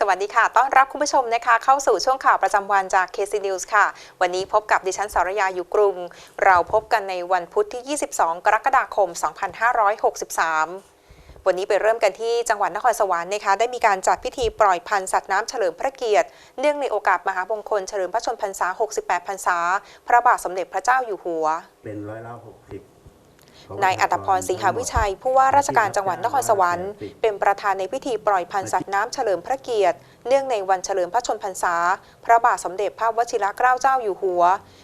สวัสดีค่ะ ต้อนรับคุณผู้ชมนะคะ เข้าสู่ช่วงข่าวประจำวันจาก KC News ค่ะ วันนี้พบกับดิฉันสารยาอยู่กรุง เราพบกันในวันพุธที่ 22 กรกฎาคม 2563วันนี้ไปเริ่มกันที่จังหวัดนครสวรรค์นะคะได้มีการจัดพิธีปล่อยพันธุ์สัตว์น้ำเฉลิมพระเกียรติ เนื่องในโอกาสมหามงคลเฉลิมพระชนพรรษา 68 พรรษา พระบาทสมเด็จพระเจ้าอยู่หัว เป็นร้อยละหกสิบ นายอัตพรศรีหาวิชัย ผู้ว่าราชการจังหวัดนครสวรรค์ เป็นประธานในพิธีปล่อยพันธุ์สัตว์น้ำเฉลิมพระเกียรติ เนื่องในวันเฉลิมพระชนพรรษา พระบาทสมเด็จพระวชิรเกล้าเจ้าอยู่หัว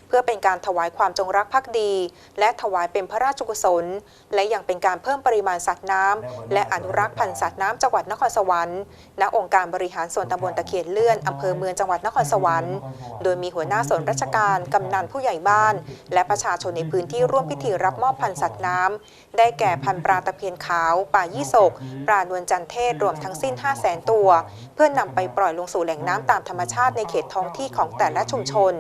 เพื่อเป็นการถวายความจงรักภักดี และถวายเป็นพระราชกุศล และยังเป็นการเพิ่มปริมาณสัตว์น้ำและอนุรักษ์พันธุ์สัตว์น้ำจังหวัดนครสวรรค์ณองค์การบริหารส่วนตำบลตะเคียนเลื่อนอำเภอเมืองจังหวัดนครสวรรค์ โดยมีหัวหน้าส่วนราชการกำนันผู้ใหญ่บ้าน และประชาชนในพื้นที่ร่วมพิธีรับมอบพันธุ์สัตว์น้ำได้แก่พันปลาตะเพียนขาวปลายี่สก ปลานวลจันเทศรวมทั้งสิ้น 5 0 0แสนตัว เพื่อนำไปปล่อยลงสู่แหล่งน้ำตามธรรมชาติในเขตท้องที่ของแต่ละชุมชน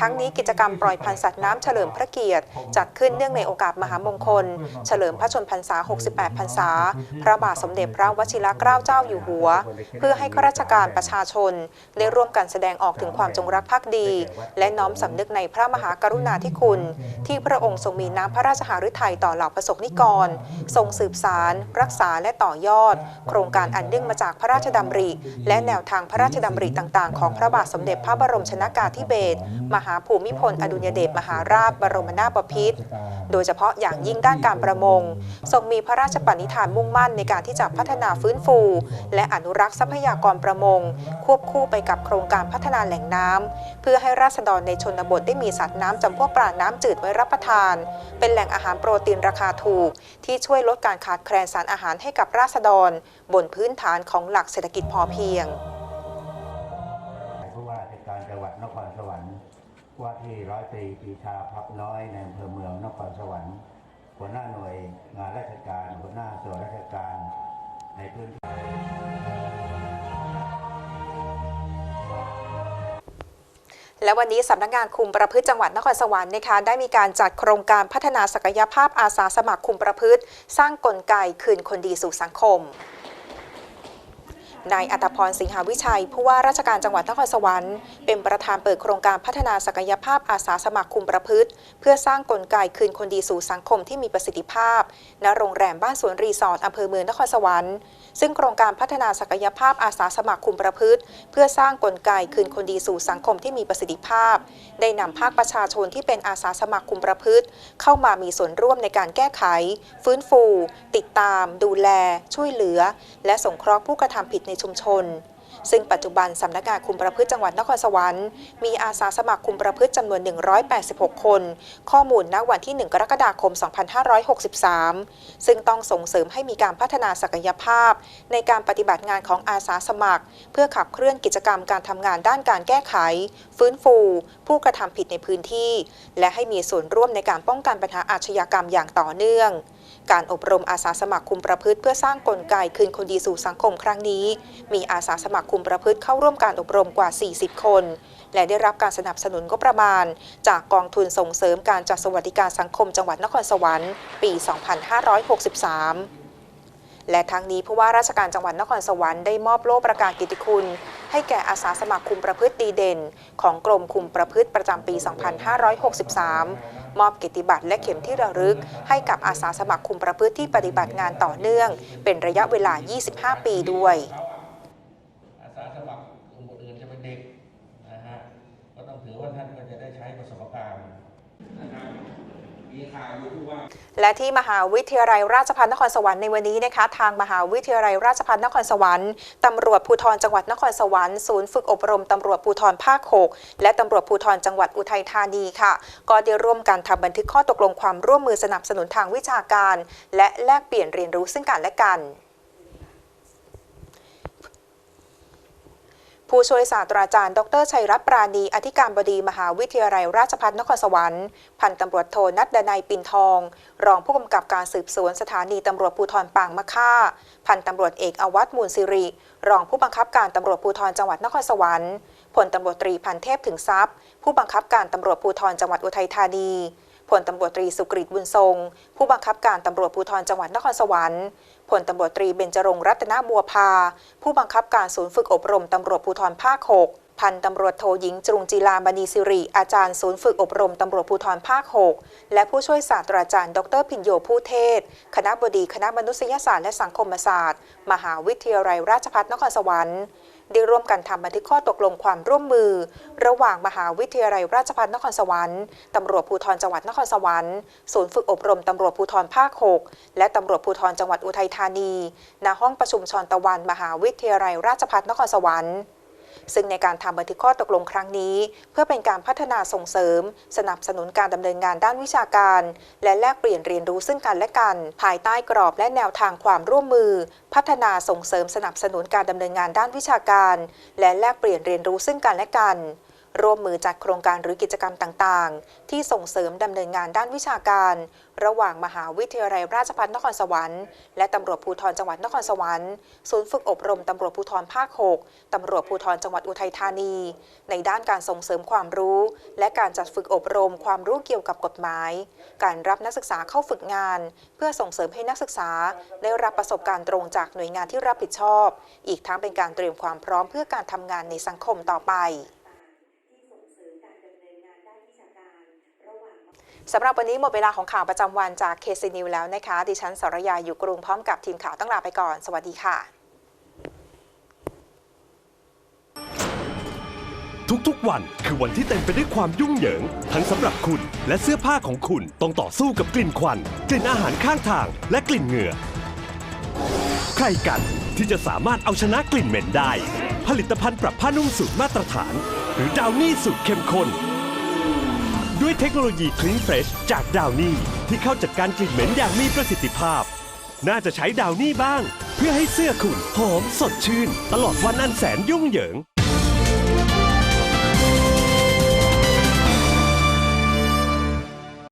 ทั้งนี้กิจกรรมปล่อยพันธุ์สัตว์น้ำเฉลิมพระเกียรติ จัดขึ้นเนื่องในโอกาสมหามงคล เฉลิมพระชนพรรษา 68 พรรษา พระบาทสมเด็จพระวชิรเกล้าเจ้าอยู่หัว เพื่อให้ข้าราชการประชาชน ได้ร่วมกันแสดงออกถึงความจงรักภักดี และน้อมสำนึกในพระมหากรุณาธิคุณ ที่พระองค์ทรงมีน้ำพระราชหฤทัยต่อเหล่าประสบนิกร ทรงสืบสาร รักษาและต่อยอด โครงการอันเนื่องมาจากพระราชดำริ และแนวทางพระราชดำริต่าง ๆ ของพระบาทสมเด็จพระบรมชนากาธิเบศรมหาภูมิพลอดุลยเดชมหาราชบรมนาถบพิตรโดยเฉพาะอย่างยิ่งด้านการประมง ทรงมีพระราชปณิธานมุ่งมั่นในการที่จะพัฒนาฟื้นฟู และอนุรักษ์ทรัพยากรประมง ควบคู่ไปกับโครงการพัฒนาแหล่งน้ำเพื่อให้ราษฎรในชนบทได้มีสัตว์น้ำจำพวกปลาน้ำจืดไว้รับประทาน เป็นแหล่งอาหารโปรตีนราคาถูก ที่ช่วยลดการขาดแคลนสารอาหารให้กับราษฎร บนพื้นฐานของหลักเศรษฐกิจพอเพียง ดนครสวรรค์ ว่าที่ร้อยตรีปีชาพับน้อยในอำเภอเมืองนครสวรรค์ หัวหน้าหน่วยงานราชการหัวหน้าส่วนราชการในพื้นที่และวันนี้สำนักงานคุมประพฤติจังหวัดนครสวรรค์นะคะได้มีการจัดโครงการพัฒนาศักยภาพอาสาสมัครคุมประพฤติ สร้างกลไกคืนคนดีสู่สังคม นายอัตพรสิงหาวิชัย ผู้ว่าราชการจังหวัดนครสวรรค์เป็นประธานเปิดโครงการพัฒนาศักยภาพอาสาสมัครคุมประพฤติ เพื่อสร้างกลไกคืนคนดีสู่สังคมที่มีประสิทธิภาพ ณโรงแรมบ้านสวนรีสอร์ทอำเภอเมืองนครสวรรค์ซึ่งโครงการพัฒนาศักยภาพอาสาสมัครคุมประพฤติ เพื่อสร้างกลไกคืนคนดีสู่สังคมที่มีประสิทธิภาพ ได้นำภาคประชาชนที่เป็นอาสาสมัครคุมประพฤติ เข้ามามีส่วนร่วมในการแก้ไข ฟื้นฟู ติดตาม ดูแล ช่วยเหลือ และสงเคราะห์ผู้กระทำผิดในชุมชน ซึ่งปัจจุบันสำนักงานคุมประพฤติจังหวัดนครสวรรค์มีอาสาสมัครคุมประพฤติจำนวน 186 คน ข้อมูลณวันที่ 1 กรกฎาคม 2563 ซึ่งต้องส่งเสริมให้มีการพัฒนาศักยภาพ ในการปฏิบัติงานของอาสาสมัคร เพื่อขับเคลื่อนกิจกรรมการทำงานด้านการแก้ไข ฟื้นฟู ผู้กระทำผิดในพื้นที่ และให้มีส่วนร่วมในการป้องกันปัญหาอาชญากรรมอย่างต่อเนื่อง การอบรมอาสาสมัครคุมประพฤติเพื่อสร้างกลไกคืนคนดีสู่สังคมครั้งนี้ มีอาสาสมัครคุมประพฤติเข้าร่วมการอบรมกว่า 40 คน และได้รับการสนับสนุนงบประมาณ จากกองทุนส่งเสริมการจัดสวัสดิการสังคมจังหวัดนครสวรรค์ปี 2563และทั้งนี้ผู้ว่าราชการจังหวัดนครสวรรค์ได้มอบโล่ประกาศกิตติคุณ ให้แก่อาสาสมัครคุมประพฤติดีเด่น ของกรมคุมประพฤติประจำปี 2563 มอบเกียรติบัตรและเข็มที่ระลึก ให้กับอาสาสมัครคุมประพฤติที่ปฏิบัติงานต่อเนื่อง เป็นระยะเวลา 25 ปีด้วย อาสาสมัครกลุ่มอื่นจะเป็นเด็กนะฮะ ก็ต้องถือว่าท่านก็จะได้ใช้ประสบการณ์นะครับ มีข่าวอยู่ที่ว่า และที่มหาวิทยาลัยราชภัฏนครสวรรค์ในวันนี้นะคะ ทางมหาวิทยาลัยราชภัฏนครสวรรค์ตำรวจภูธรจังหวัดนครสวรรค์ศูนย์ฝึกอบรมตำรวจภูธรภาค 6 และตำรวจภูธรจังหวัดอุทัยธานีค่ะ ก็ได้ร่วมกันทำบันทึกข้อตกลงความร่วมมือสนับสนุนทางวิชาการ และแลกเปลี่ยนเรียนรู้ซึ่งกันและกัน ผู้ช่วยศาสตราจารย์ ดรชัยรัตน์ปราณี อธิการบดีมหาวิทยาลัยราชภัฏนครสวรรค์ พันตำรวจโทนัดดนัยปินทอง รองผู้กำกับการสืบสวนสถานีตำรวจภูธรปางมะค่า พันตำรวจเอกอวัตมูลสิริ รองผู้บังคับการตำรวจภูธรจังหวัดนครสวรรค์พลตำรวจตรีพันเทพถึงทรัพย์ ผู้บังคับการตำรวจภูธรจังหวัดอุทัยธานีพลตำรวจตรีสุกฤตบุญทรง ผู้บังคับการตำรวจภูธรจังหวัดนครสวรรค์ ลตำรวจตรีเบญจรงรัตนบัวพา ผู้บังคับการศูนย์ฝึกอบรมตำรวจภูธรภาค 6 พันตำรวจโทหญิงจรุงจีลาบณีสิริ อาจารย์ศูนย์ฝึกอบรมตำรวจภูธรภาค 6 และผู้ช่วยศาสตราจารย์ ดรพิญโยผู้เทศ คณะบดีคณะมนุษยศาสตร์และสังคมศาสตร์ มหาวิทยาลัยราชภัฏนครสวรรค์ ได้ร่วมกันทำบันทึกข้อตกลงความร่วมมือ ระหว่างมหาวิทยาลัยราชภัฏนครสวรรค์ตำรวจภูธรจังหวัดนครสวรรค์ศูนย์ฝึกอบรมตำรวจภูธรภาค 6 และตำรวจภูธรจังหวัดอุทัยธานีณห้องประชุมชอนตะวัน มหาวิทยาลัยราชภัฏนครสวรรค์ ซึ่งในการทำบันทึกข้อตกลงครั้งนี้ เพื่อเป็นการพัฒนาส่งเสริม สนับสนุนการดำเนินงานด้านวิชาการ และแลกเปลี่ยนเรียนรู้ซึ่งกันและกัน ภายใต้กรอบและแนวทางความร่วมมือ พัฒนาส่งเสริมสนับสนุนการดำเนินงานด้านวิชาการ และแลกเปลี่ยนเรียนรู้ซึ่งกันและกัน ร่วมมือจัดโครงการหรือกิจกรรมต่างๆ ที่ส่งเสริมดำเนินงานด้านวิชาการ ระหว่างมหาวิทยาลัยราชภัฏนครสวรรค์ และตำรวจภูธรจังหวัดนครสวรรค์ ศูนย์ฝึกอบรมตำรวจภูธรภาค 6 ตำรวจภูธรจังหวัดอุทัยธานี ในด้านการส่งเสริมความรู้ และการจัดฝึกอบรมความรู้เกี่ยวกับกฎหมาย การรับนักศึกษาเข้าฝึกงาน เพื่อส่งเสริมให้นักศึกษา ได้รับประสบการณ์ตรงจากหน่วยงานที่รับผิดชอบ อีกทั้งเป็นการเตรียมความพร้อมเพื่อการทำงานในสังคมต่อไป สำหรับวันนี้หมดเวลาของข่าวประจำวันจาก KC News แล้วนะคะ ดิฉันสรยาอยู่กรุงพร้อมกับทีมข่าวต้องลาไปก่อน สวัสดีค่ะ ทุกๆ วันคือวันที่เต็มไปด้วยความยุ่งเหยิง ทั้งสำหรับคุณและเสื้อผ้าของคุณต้องต่อสู้กับกลิ่นควัน กลิ่นอาหารข้างทาง และกลิ่นเหงื่อ ใครกันที่จะสามารถเอาชนะกลิ่นเหม็นได้ ผลิตภัณฑ์ปรับผ้านุ่มสูตรมาตรฐาน หรือดาวนี่สูตรเข้มข้น ด้วยเทคโนโลยีคลีนเฟรชจากดาวนี่ที่เข้าจัดการกลิ่นเหม็นอย่างมีประสิทธิภาพ น่าจะใช้ดาวนี่บ้าง เพื่อให้เสื้อคุณหอมสดชื่น ตลอดวันอันแสนยุ่งเหยิง